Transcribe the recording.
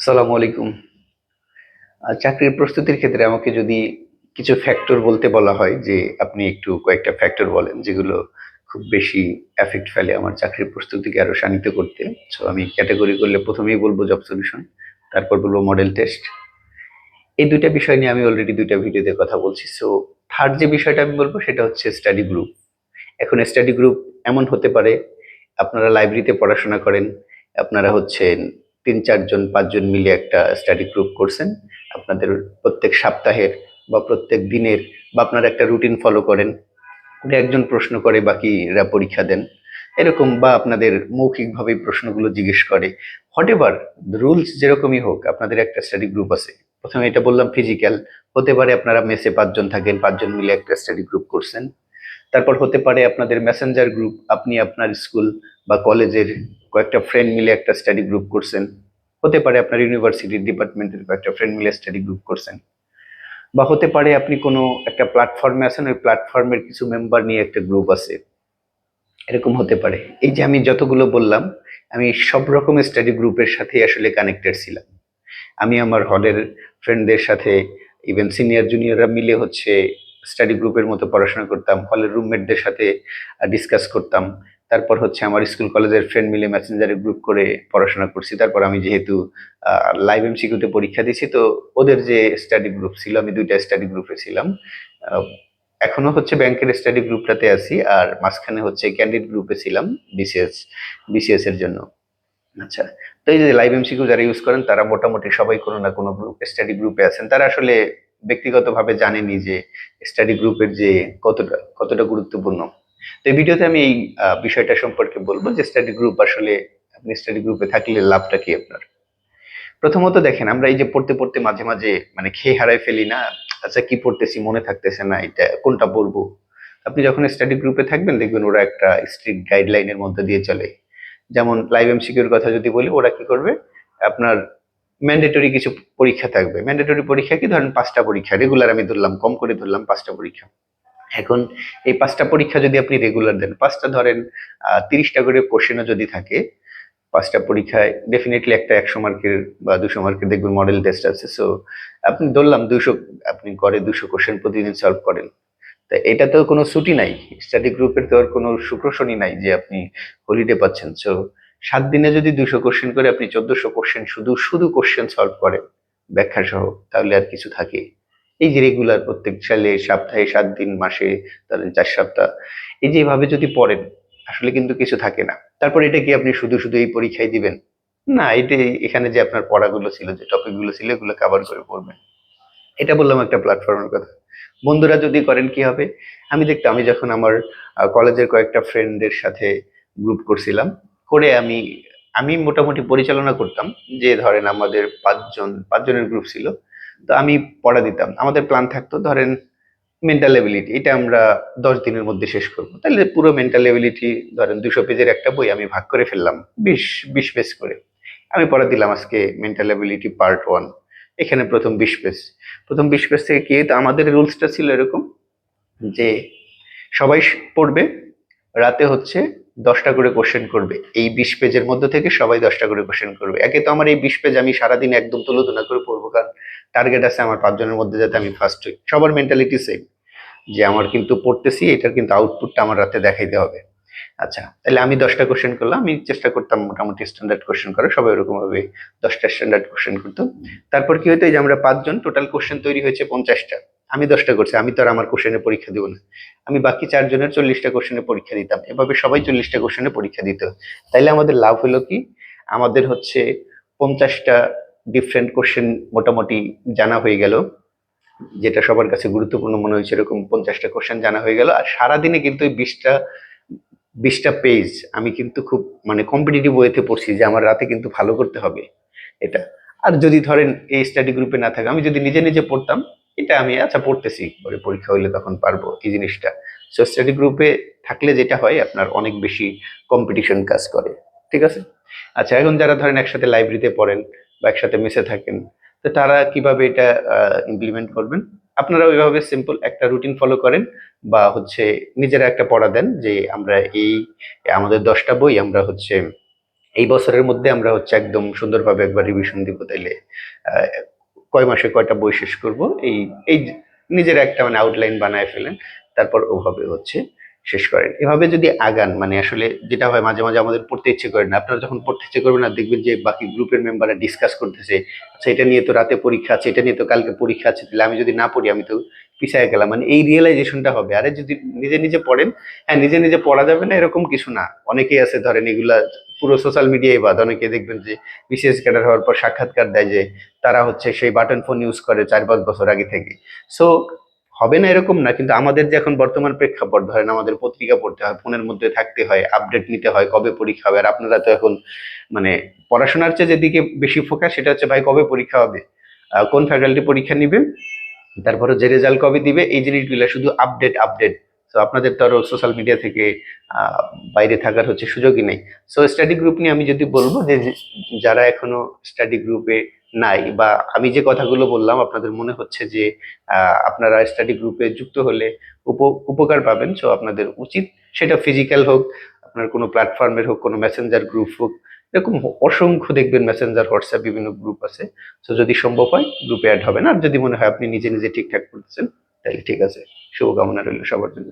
আসসালামু আলাইকুম। চাকরির প্রস্তুতির ক্ষেত্রে আমাকে যদি কিছু ফ্যাক্টর বলতে বলা হয় যে আপনি একটু কয়েকটা ফ্যাক্টর বলেন যেগুলো খুব বেশি এফেক্ট ফেলে আমার চাকরির প্রস্তুতিকে আরও শানিত করতে। সো আমি ক্যাটাগরি করলে প্রথমেই বলব জব সলিউশন তারপর বলব মডেল টেস্ট এই দুইটা বিষয় নিয়ে আমি অলরেডি দুইটা ভিডিওতে কথা বলছি। সো থার্ড যে বিষয়টা আমি বলব সেটা হচ্ছে স্টাডি গ্রুপ এখন স্টাডি গ্রুপ এমন হতে পারে, আপনারা লাইব্রেরিতে পড়াশোনা করেন, আপনারা হচ্ছেন তিন চারজন পাঁচজন মিলে একটা স্টাডি গ্রুপ করছেন। আপনাদের প্রত্যেক সপ্তাহের বা প্রত্যেক দিনের বা আপনারা একটা রুটিন ফলো করেন। করে একজন প্রশ্ন করে, বাকিরা পরীক্ষা দেন। এরকম বা আপনাদের মৌখিকভাবে প্রশ্নগুলো জিজ্ঞেস করে। হোয়াট এভার রুলস যেরকমই হোক, আপনাদের একটা স্টাডি গ্রুপ আছে। প্রথমে এটা বললাম ফিজিক্যাল হতে পারে আপনারা মেসে পাঁচজন থাকেন, পাঁচজন মিলে একটা স্টাডি গ্রুপ করছেন। তারপর হতে পারে আপনাদের মেসেঞ্জার গ্রুপ আপনি আপনার স্কুল বা কলেজের কয়েকটা ফ্রেন্ড মিলে একটা স্টাডি গ্রুপ করছেন। হতে পারে আপনার ইউনিভার্সিটির ডিপার্টমেন্টের কয়েকটা ফ্রেন্ড মিলে স্টাডি গ্রুপ করছেন। বা হতে পারে আপনি কোনো একটা প্ল্যাটফর্মে আছেন, ওই প্ল্যাটফর্মের কিছু মেম্বার নিয়ে একটা গ্রুপ আছে। এরকম হতে পারে। এই যে আমি যতগুলো বললাম, আমি সব রকমের স্টাডি গ্রুপের সাথে আসলে কানেক্টেড ছিলাম। আমি আমার হলের ফ্রেন্ডদের সাথে ইভেন সিনিয়র জুনিয়ররা মিলে হচ্ছে স্টাডি গ্রুপের মতো পড়াশোনা করতাম, হলের রুমমেটদের সাথে ডিসকাস করতাম। তারপর হচ্ছে আমার স্কুল কলেজের ফ্রেন্ড মিলে মেসেঞ্জারে গ্রুপ করে পড়াশোনা করছি। তারপর আমি যেহেতু লাইভ এমসিকিউতে পরীক্ষা দিয়েছি, তো ওদের যে স্টাডি গ্রুপ ছিল, আমি দুইটা স্টাডি গ্রুপে ছিলাম। এখনও হচ্ছে ব্যাংকের স্টাডি গ্রুপটাতে আছি, আর মাঝখানে হচ্ছে ক্যান্ডিড গ্রুপে ছিলাম বিসিএস বিসিএস এর জন্য। আচ্ছা তো এই যে লাইভ এমসিকিউ যারা ইউজ করেন, তারা মোটামুটি সবাই কোনো না কোনো গ্রুপ স্টাডি গ্রুপে আছেন। তারা আসলে ব্যক্তিগতভাবে জানেনি যে স্টাডি গ্রুপের যে কতটা কতটা গুরুত্বপূর্ণ। তো এই ভিডিওতে আমি এই বিষয়টা সম্পর্কে বলব যে স্টাডি গ্রুপ আসলে আপনি স্টাডি গ্রুপে থাকলে লাভটা কি আপনার? প্রথমত দেখেন আমরা এই যে পড়তে পড়তে মাঝে মাঝে মানে খেয়ে হারাই ফেলি না আচ্ছা কি পড়তেছি মনে থাকতেছে না এটা কোনটা পড়ব? আপনি যখন স্টাডি গ্রুপে থাকবেন দেখবেন ওরা একটা স্ট্রিক্ট গাইডলাইনের মধ্যে দিয়ে চলে। যেমন লাইভ এমসিকিউর কথা যদি বলি ওরা কি করবে? আপনার ম্যান্ডেটরি কিছু পরীক্ষা থাকবে। ম্যান্ডেটরি পরীক্ষা কি? ধরেন পাঁচটা পরীক্ষা রেগুলার আমি ধরলাম কম করে ধরলাম পাঁচটা পরীক্ষা। এখন এই পাঁচটা পরীক্ষা যদি আপনি রেগুলার দেন, পাঁচটা ধরেন তিরিশটা করে কোশ্চেনও যদি থাকে, পাঁচটা পরীক্ষায় ডেফিনেটলি একটা একশো মার্কের বা দুশো মার্কের দেখবেন মডেল টেস্ট আছে। সো আপনি ধরলাম দুশো, আপনি করে দুশো কোশ্চেন প্রতিদিন সলভ করেন। তা এটা তো কোনো ছুটি নাই স্টাডি গ্রুপের তো আর কোনো শুক্র শনি নাই যে আপনি হলিডে পাচ্ছেন। সো সাত দিনে যদি দুশো কোশ্চেন করে, আপনি চোদ্দশো কোশ্চেন শুধু শুধু কোশ্চেন সলভ করেন ব্যাখ্যা সহ তাহলে আর কিছু থাকে এই যে রেগুলার প্রত্যেক সালে, সপ্তাহে সাত দিন, মাসে ধরেন চার সপ্তাহ, এই যে এভাবে যদি পড়েন, আসলে কিন্তু কিছু থাকে না। তারপর এটা কি আপনি শুধু শুধু এই পরীক্ষায় দিবেন? না এটা এখানে যে আপনার পড়াগুলো ছিল, যে টপিকগুলো ছিল, এগুলো কভার করে পড়বেন। এটা বললাম একটা প্ল্যাটফর্মের কথা। বন্ধুরা যদি করেন, কি হবে? আমি দেখতাম, আমি যখন আমার কলেজের কয়েকটা ফ্রেন্ডদের সাথে গ্রুপ করছিলাম, করে আমি আমি মোটামুটি পরিচালনা করতাম, যে ধরেন আমাদের পাঁচজন, পাঁচজনের গ্রুপ ছিল। তো আমি পড়া দিতাম। আমাদের প্ল্যান থাকতো, ধরেন মেন্টাল এবিলিটি এটা আমরা দশ দিনের মধ্যে শেষ করব। তাহলে পুরো মেন্টাল এবিলিটি ধরেন দুশো পেজের একটা বই আমি ভাগ করে ফেললাম, বিশ বিশ পেজ করে। আমি পড়া দিলাম আজকে মেন্টাল এবিলিটি পার্ট ওয়ান এখানে প্রথম বিশ পেজ। প্রথম বিশ পেজ থেকে কি তো আমাদের রুলসটা ছিল এরকম যে সবাই পড়বে, রাতে হচ্ছে দশটা করে কোশ্চেন করবে। এই বিশ পেজের মধ্যে থেকে সবাই দশটা করে কোশ্চেন করবে। একে তো আমার এই বিশ পেজ আমি সারাদিন একদম তুলোধনা করে পড়ব, কারণ টার্গেট আছে আমার পাঁচজনের মধ্যে যাতে আমি ফার্স্ট হই। সবার মেন্টালিটি সেম যে আমার কিন্তু পড়তেছি, এটার কিন্তু আউটপুটটা আমার রাতে দেখাইতে হবে। আচ্ছা তাহলে আমি দশটা কোশ্চেন করলাম, আমি চেষ্টা করতাম মোটামুটি স্ট্যান্ডার্ড কোশ্চেন করার, সবাই ওরকমভাবে দশটা স্ট্যান্ডার্ড কোশ্চেন করতো। তারপর কি হতো এই যে আমরা পাঁচজন টোটাল কোশ্চেন তৈরি হয়েছে পঞ্চাশটা। আমি দশটা করছি, আমি তো আর আমার কোশ্চেনের পরীক্ষা দিব না। আমি বাকি চারজনের চল্লিশটা কোশ্চেনের পরীক্ষা দিতাম, এভাবে সবাই চল্লিশটা কোশ্চেনের পরীক্ষা দিত। তাইলে আমাদের লাভ হলো কি? আমাদের হচ্ছে পঞ্চাশটা ডিফারেন্ট কোশ্চেন মোটামুটি জানা হয়ে গেল, যেটা সবার কাছে গুরুত্বপূর্ণ মনে হয়েছে, এরকম পঞ্চাশটা কোশ্চেন জানা হয়ে গেল। আর সারাদিনে কিন্তু ওই বিশটা বিশটা পেজ আমি কিন্তু খুব মানে কম্পিটিটিভ ওয়েতে পড়ছি যে আমার রাতে কিন্তু ভালো করতে হবে এটা। আর যদি ধরেন এই স্টাডি গ্রুপে না থাকে, আমি যদি নিজে নিজে পড়তাম এটা আমি আচ্ছা পড়তেছি। পরে পরীক্ষা হইলে তখন পারব এই জিনিসটা? সো স্টাডি গ্রুপে থাকলে যেটা হয়, আপনার অনেক বেশি কম্পিটিশন কাজ করে, ঠিক আছে? আচ্ছা এখন যারা ধরেন একসাথে লাইব্রেরিতে পড়েন বা একসাথে মেসে থাকেন, তো তারা কীভাবে এটা ইমপ্লিমেন্ট করবেন? আপনারা ওইভাবে সিম্পল একটা রুটিন ফলো করেন বা হচ্ছে নিজেরা একটা পড়া দেন যে আমরা এই, আমাদের দশটা বই আমরা হচ্ছে, এই বছরের মধ্যে আমরা হচ্ছে একদম সুন্দরভাবে একবার রিভিশন দিব তাইলে কয় মাসে কয়টা বই শেষ করব, এই এই নিজের একটা মানে আউটলাইন বানায় ফেলেন, তারপর ওভাবে হচ্ছে শেষ করেন। এভাবে যদি আগান মানে আসলে যেটা হয় মাঝে মাঝে আমাদের পড়তে ইচ্ছে করে না, আপনারা যখন পড়তে ইচ্ছে করবেন না, দেখবেন যে বাকি গ্রুপের মেম্বাররা ডিসকাস করতেছে আচ্ছা এটা নিয়ে তো রাতে পরীক্ষা আছে, এটা নিয়ে তো কালকে পরীক্ষা আছে, তাহলে আমি যদি না পড়ি, আমি তো পিছিয়ে গেলাম। মানে এই রিয়েলাইজেশনটা হবে। আরে যদি নিজে নিজে পড়েন হ্যাঁ নিজে নিজে পড়া যাবে না, এরকম কিছু না। অনেকেই আছে, ধরেন এগুলা পুরো সোশ্যাল মিডিয়ায় বাদ। অনেকে দেখবেন যে বিশেষ ক্যাডার হওয়ার পর সাক্ষাৎকার দেয় যে তারা হচ্ছে সেই বাটন ফোন ইউজ করে চার পাঁচ বছর আগে থেকে। সো হবে না এরকম না, কিন্তু আমাদের যে এখন বর্তমান প্রেক্ষাপট, ধরেন আমাদের পত্রিকা পড়তে হয় ফোনের মধ্যে থাকতে হয় আপডেট নিতে হয়, কবে পরীক্ষা হবে, আর আপনারা তো এখন মানে পড়াশোনার চেয়ে যেদিকে বেশি ফোকাস সেটা হচ্ছে ভাই কবে পরীক্ষা হবে কোন ফ্যাকাল্টি পরীক্ষা নিবে তারপরে যে রেজাল্ট কবে দিবে, এই জিনিসগুলো শুধু আপডেট আপডেট তো আপনাদের তো সোশ্যাল মিডিয়া থেকে বাইরে থাকার হচ্ছে সুযোগই নেই। সো স্টাডি গ্রুপ নিয়ে আমি যদি বলব যে যারা এখনও স্টাডি গ্রুপে নাই বা আমি যে কথাগুলো বললাম, আপনাদের মনে হচ্ছে যে আপনারা স্টাডি গ্রুপে যুক্ত হলে উপ- উপকার পাবেন। সো আপনাদের উচিত সেটা ফিজিক্যাল হোক, আপনার কোনো প্ল্যাটফর্মের হোক, কোনো মেসেঞ্জার গ্রুপ হোক, এরকম অসংখ্য দেখবেন মেসেঞ্জার হোয়াটসঅ্যাপ বিভিন্ন গ্রুপ আছে। সো যদি সম্ভব হয় গ্রুপে অ্যাড হবেন। আর যদি মনে হয় আপনি নিজে নিজে ঠিকঠাক করতেছেন, তাহলে ঠিক আছে। শুভকামনা রইল সবার জন্য।